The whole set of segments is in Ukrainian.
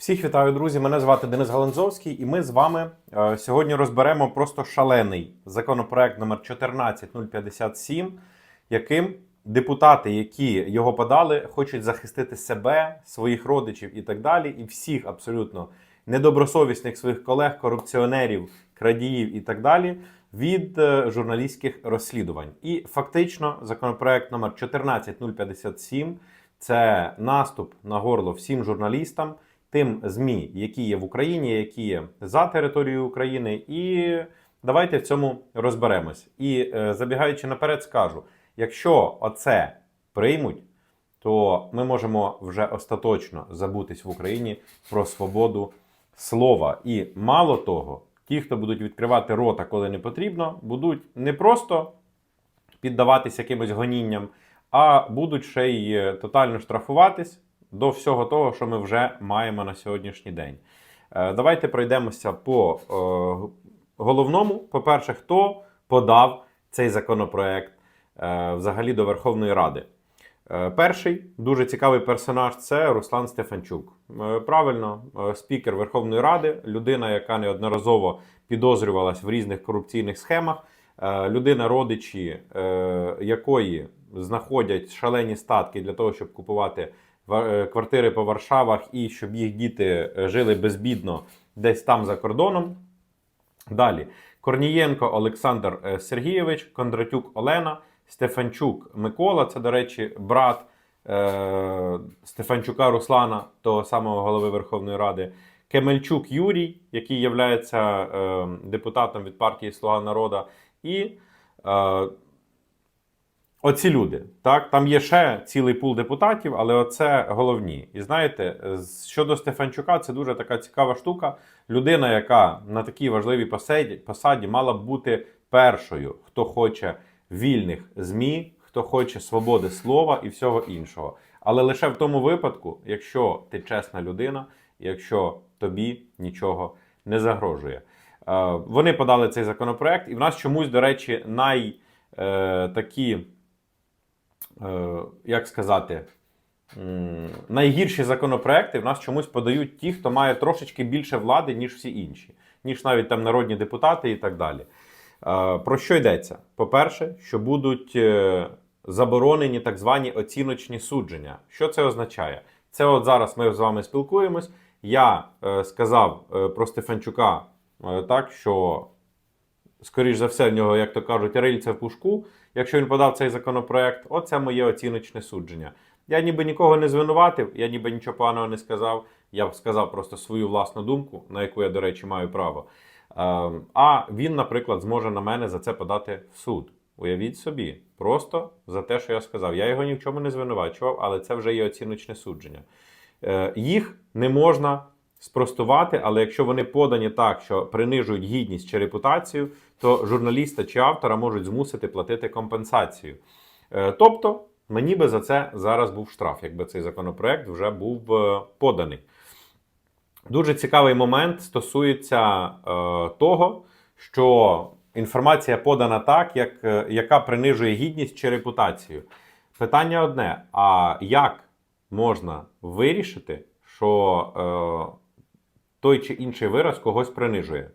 Всіх вітаю, друзі! Мене звати Денис Галанзовський, і ми з вами е, сьогодні розберемо просто шалений законопроект номер 14057, яким депутати, які його подали, хочуть захистити себе, своїх родичів і так далі, і всіх абсолютно недобросовісних своїх колег, корупціонерів, крадіїв і так далі від е, журналістських розслідувань. І фактично законопроект номер 14057 це наступ на горло всім журналістам, тим ЗМІ, які є в Україні, які є за територією України. І давайте в цьому розберемось. І е, забігаючи наперед, скажу: якщо оце приймуть, то ми можемо вже остаточно забутись в Україні про свободу слова. І мало того, ті, хто будуть відкривати рота, коли не потрібно, будуть не просто піддаватися якимось гонінням, а будуть ще й е, тотально штрафуватись до всього того, що ми вже маємо на сьогоднішній день. Е, Давайте пройдемося по е, головному. По-перше, хто подав цей законопроект е, взагалі до Верховної Ради. Перший дуже цікавий персонаж це Руслан Стефанчук. Правильно, спікер Верховної Ради, людина, яка неодноразово підозрювалась в різних корупційних схемах, людина, родичі якої знаходять шалені статки для того, щоб купувати ва- квартири по Варшавах і щоб їх діти е, жили безбідно десь там за кордоном. Далі Корнієнко Олександр е, Сергійович, Кондратюк Олена, Стефанчук Микола. Це, до речі, брат е, Стефанчука Руслана, того самого голови Верховної Ради. Кемельчук Юрій, який є е, депутатом від партії Слуга народа. І е, оці люди. Так? Там є ще цілий пул депутатів, але оце головні. І знаєте, щодо Стефанчука, це дуже така цікава штука. Людина, яка на такій важливій посаді, посаді мала б бути першою, хто хоче вільних ЗМІ, хто хоче свободи слова і всього іншого. Але лише в тому випадку, якщо ти чесна людина, якщо тобі нічого не загрожує. Е, Вони подали цей законопроект, і в нас чомусь, до речі, най е, такі, як сказати, найгірші законопроекти в нас чомусь подають ті, хто має трошечки більше влади, ніж всі інші, ніж навіть там народні депутати і так далі. Е, Про що йдеться? По-перше, що будуть е, заборонені так звані оціночні судження. Що це означає? Це от зараз ми з вами спілкуємось. Я е, сказав е, про Стефанчука е, так, що, скоріш за все, в нього, як то кажуть, рильце в пушку. Якщо він подав цей законопроект, оце моє оціночне судження. Я ніби нікого не звинуватив, я ніби нічого поганого не сказав. Я сказав просто свою власну думку, на яку я, до речі, маю право. Е, А він, наприклад, зможе на мене за це подати в суд. Уявіть собі, просто за те, що я сказав. Я його ні в чому не звинувачував, але це вже є оціночне судження. Е, Їх не можна спростувати, але якщо вони подані так, що принижують гідність чи репутацію, то журналіста чи автора можуть змусити платити компенсацію. Е, Тобто, мені би за це зараз був штраф, якби цей законопроект вже був е, поданий. Дуже цікавий момент стосується е, того, що інформація подана так, як, е, яка принижує гідність чи репутацію. Питання одне: а як можна вирішити, що е, той чи інший вираз когось принижує?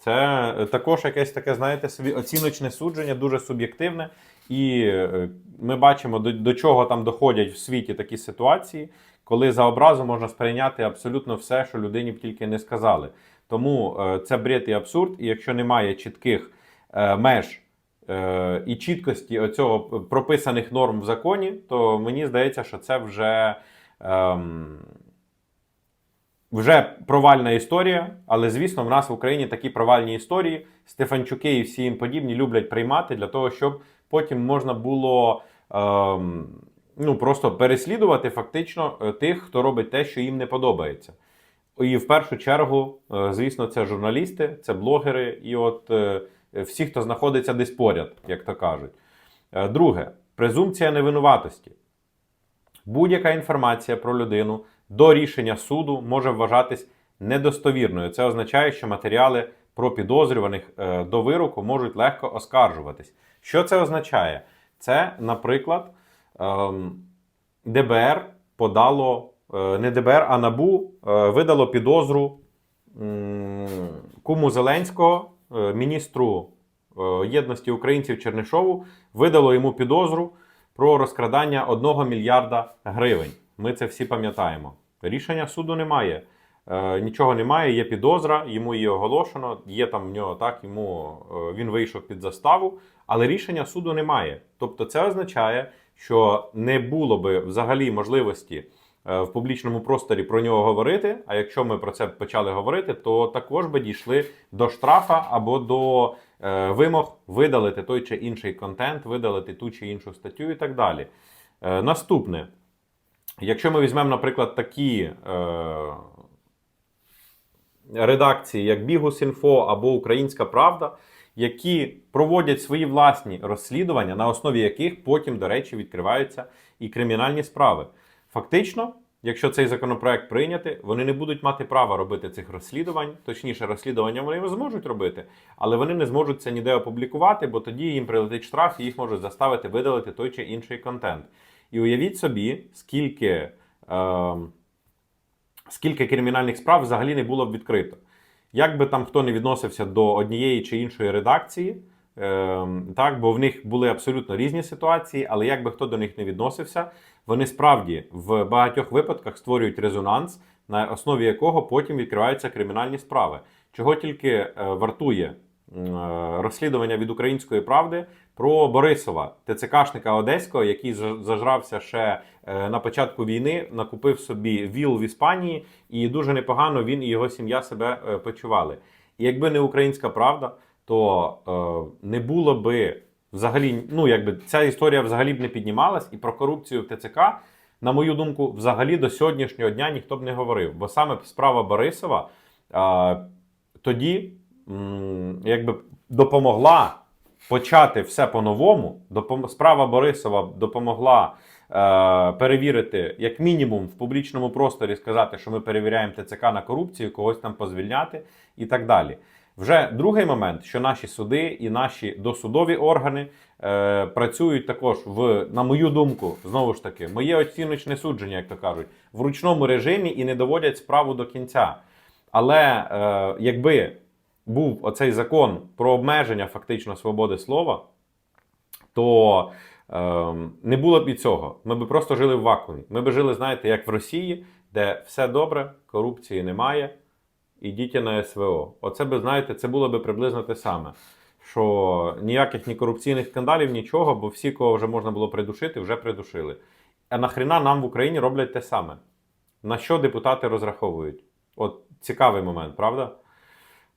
Це е, також якесь таке, знаєте, собі оціночне судження, дуже суб'єктивне. І е, ми бачимо, до, до чого там доходять в світі такі ситуації, коли за образу можна сприйняти абсолютно все, що людині б тільки не сказали. Тому е, це бред і абсурд, і якщо немає чітких меж і чіткості оцього прописаних норм в законі, то мені здається, що це вже. ем, вже провальна історія, але звісно, в нас в Україні такі провальні історії Стефанчуки і всі їм подібні люблять приймати для того, щоб потім можна було ем, ну, просто переслідувати фактично е, тих, хто робить те, що їм не подобається. І в першу чергу, е, звісно, це журналісти, це блогери, і от е, всі, хто знаходиться десь поряд, як то кажуть. Друге, презумпція невинуватості. Будь-яка інформація про людину до рішення суду може вважатись недостовірною. Це означає, що матеріали про підозрюваних е, до вироку можуть легко оскаржуватись. Що це означає? Це, наприклад, ем, ДБР подало е, не ДБР, а НАБУ е, видало підозру куму Зеленського, міністру єдності українців Чернишову, видало йому підозру про розкрадання 1 мільярда гривень. Ми це всі пам'ятаємо. Рішення суду немає. Е, нічого немає, є підозра, йому її оголошено, є там в нього так, йому е, він вийшов під заставу, але рішення суду немає. Тобто це означає, що не було би взагалі можливості е, в публічному просторі про нього говорити. А якщо ми про це почали говорити, то також би дійшли до штрафа або до е, вимог видалити той чи інший контент, видалити ту чи іншу статтю і так далі. Е, наступне. Якщо ми візьмемо, наприклад, такі е, редакції, як Бігус.Інфо або Українська Правда, які проводять свої власні розслідування, на основі яких потім, до речі, відкриваються і кримінальні справи. Фактично, якщо цей законопроект прийняти, вони не будуть мати права робити цих розслідувань, точніше, розслідування вони зможуть робити, але вони не зможуть це ніде опублікувати, бо тоді їм прилетить штраф і їх можуть заставити видалити той чи інший контент. І уявіть собі, скільки. Е, скільки кримінальних справ взагалі не було б відкрито. Як би там хто не відносився до однієї чи іншої редакції, е, так, бо в них були абсолютно різні ситуації, але як би хто до них не відносився, вони справді в багатьох випадках створюють резонанс, на основі якого потім відкриваються кримінальні справи. Чого тільки е, вартує розслідування від української правди про Борисова, ТЦКшника Одеського, який зажрався ще е, на початку війни, накупив собі віл в Іспанії, і дуже непогано він і його сім'я себе е, почували. І якби не українська правда, то е, не було би взагалі, ну якби ця історія взагалі б не піднімалась, і про корупцію в ТЦК, на мою думку, взагалі до сьогоднішнього дня ніхто б не говорив. Бо саме справа Борисова е, тоді якби допомогла почати все по-новому. Справа Борисова допомогла е, перевірити, як мінімум, в публічному просторі сказати, що ми перевіряємо ТЦК на корупцію, когось там позвільняти і так далі. Вже другий момент, що наші суди і наші досудові органи е, працюють також в, на мою думку, знову ж таки, моє оціночне судження, як то кажуть, в ручному режимі і не доводять справу до кінця. Але е, якби був оцей закон про обмеження фактично свободи слова, то е, не було б і цього. Ми б просто жили в вакуумі. Ми б жили, знаєте, як в Росії, де все добре, корупції немає, ідіть на СВО. Оце би, знаєте, це було б приблизно те саме. Що ніяких ні корупційних скандалів, нічого, бо всі, кого вже можна було придушити, вже придушили. А нахрена нам в Україні роблять те саме? На що депутати розраховують? От цікавий момент, правда?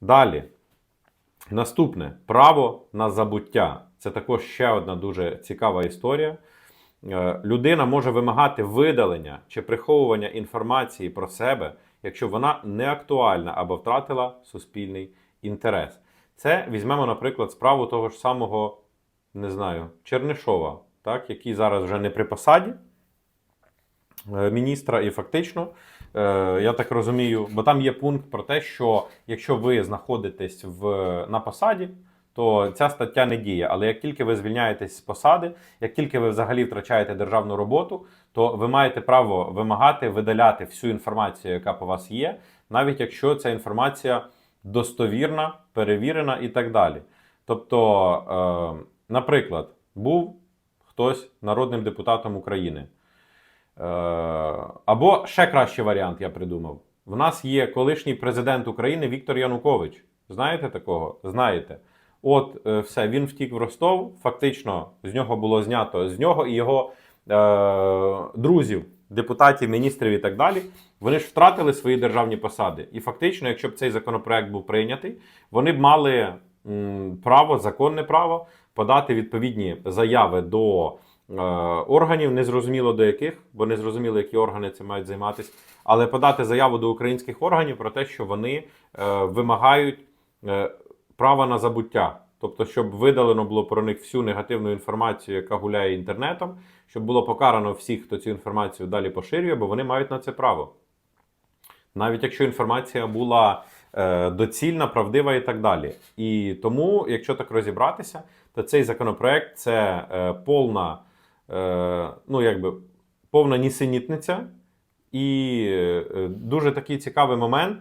Далі. Наступне право на забуття. Це також ще одна дуже цікава історія. Е, Людина може вимагати видалення чи приховування інформації про себе, якщо вона не актуальна або втратила суспільний інтерес. Це візьмемо, наприклад, справу того ж самого, не знаю, Чернишова, так, який зараз вже не при посаді е, міністра, і фактично, я так розумію, бо там є пункт про те, що якщо ви знаходитесь в, на посаді, то ця стаття не діє. Але як тільки ви звільняєтесь з посади, як тільки ви взагалі втрачаєте державну роботу, то ви маєте право вимагати видаляти всю інформацію, яка по вас є, навіть якщо ця інформація достовірна, перевірена і так далі. Тобто, е, наприклад, був хтось народним депутатом України. Е, Або ще кращий варіант я придумав. В нас є колишній президент України Віктор Янукович. Знаєте такого? Знаєте. От е, все, він втік в Ростов. Фактично, з нього було знято з нього і його е, друзів, депутатів, міністрів і так далі. Вони ж втратили свої державні посади. І фактично, якщо б цей законопроект був прийнятий, вони б мали м, право, законне право подати відповідні заяви до органів, незрозуміло до яких, бо не зрозуміло, які органи цим мають займатися, але подати заяву до українських органів про те, що вони е, вимагають е, права на забуття. Тобто, щоб видалено було про них всю негативну інформацію, яка гуляє інтернетом, щоб було покарано всіх, хто цю інформацію далі поширює, бо вони мають на це право. Навіть якщо інформація була е, доцільна, правдива і так далі. І тому, якщо так розібратися, то цей законопроект це е, повна, е, ну, якби, повна нісенітниця. І е, дуже такий цікавий момент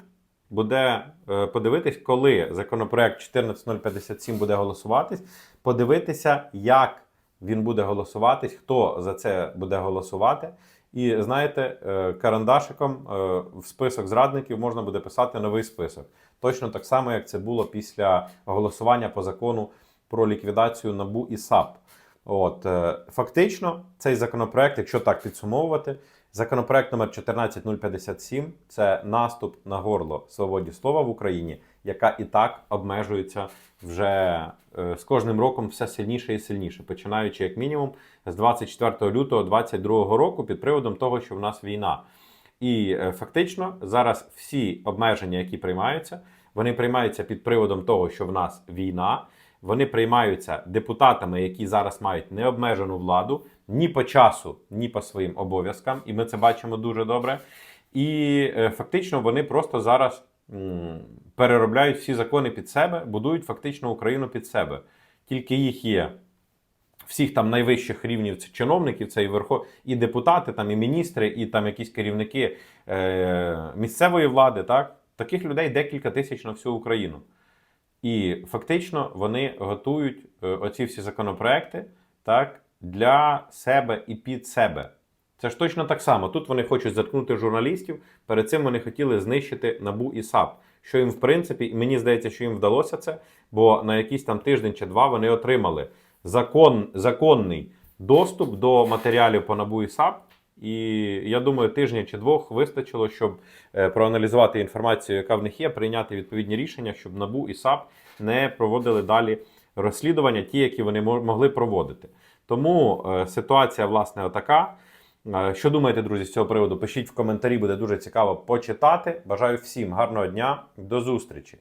буде е, подивитись, коли законопроект 14057 буде голосуватись, подивитися, як він буде голосуватись, хто за це буде голосувати. І знаєте, е, карандашиком е, в список зрадників можна буде писати новий список. Точно так само, як це було після голосування по закону про ліквідацію НАБУ і САП. От е, фактично, цей законопроект, якщо так підсумовувати, законопроект номер 14057 – це наступ на горло свободі слова в Україні, яка і так обмежується вже е, з кожним роком все сильніше і сильніше, починаючи як мінімум з 24 лютого 2022 року під приводом того, що в нас війна. І е, фактично зараз всі обмеження, які приймаються, вони приймаються під приводом того, що в нас війна. Вони приймаються депутатами, які зараз мають необмежену владу ні по часу, ні по своїм обов'язкам, і ми це бачимо дуже добре. І е, фактично вони просто зараз переробляють всі закони під себе, будують фактично Україну під себе. Тільки їх є всіх там найвищих рівнів це чиновників, це і верхо, і депутати, там, і міністри, і там якісь керівники е, місцевої влади. Так? Таких людей декілька тисяч на всю Україну. І фактично вони готують е, оці всі законопроекти так, для себе і під себе. Це ж точно так само. Тут вони хочуть заткнути журналістів. Перед цим вони хотіли знищити НАБУ і САП. Що їм, в принципі, і мені здається, що їм вдалося це, бо на якийсь там тиждень чи два вони отримали закон, законний доступ до матеріалів по НАБУ і САП. І я думаю, тижня чи двох вистачило, щоб е, проаналізувати інформацію, яка в них є, прийняти відповідні рішення, щоб НАБУ і САП не проводили далі розслідування, ті, які вони могли проводити. Тому е, ситуація, власне, отака. Е, Що думаєте, друзі, з цього приводу? Пишіть в коментарі, буде дуже цікаво почитати. Бажаю всім гарного дня, до зустрічі!